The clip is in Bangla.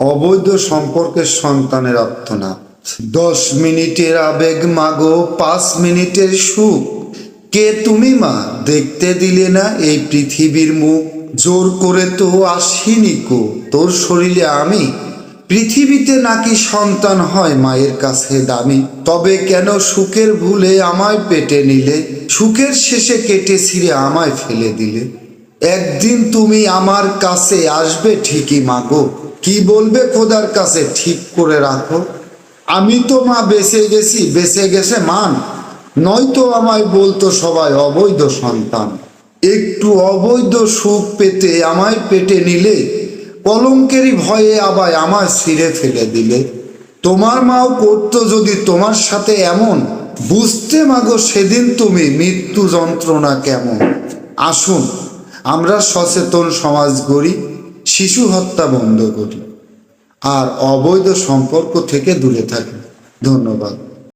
অবৈধ সম্পর্কের সন্তানের আত্মনাথ। দশ মিনিটের আবেগ মাগো, পাঁচ মিনিটের সুখ। কে তুমি মা? দেখতে দিলে না এই পৃথিবীর মুখ। জোর করে তো আসিনি কো। তোর শরীরে আমি? পৃথিবীতে নাকি সন্তান হয় মায়ের কাছে দামি। তবে কেন সুখের ভুলে আমায় পেটে নিলে? সুখের শেষে কেটে ছিঁড়ে আমায় ফেলে দিলে? একদিন তুমি আমার কাছে আসবে ঠিকই মাগো। কি বলবে খোদার কাছে? ঠিক করে রাখো। আমি তো মা, বেঁচে গেছি। বেঁচে গেছে মান। নয়তো আমায় বলতো সবাই অবৈধ সন্তান। একটু অবৈধ সুখ পেতে আমায় পেটে নিলে, কলঙ্কেরই ভয়ে আবার আমায় ছিঁড়ে ফেলে দিলে। তোমার মাও করতো যদি তোমার সাথে এমন। বুঝতে মাগো সেদিন তুমি মৃত্যু যন্ত্রণা কেমন। আসুন, আমরা সচেতন সমাজ গড়ি। শিশু হত্যা বন্ধ করি। আর অবৈধ সম্পর্ক থেকে দূরে থাকি। ধন্যবাদ।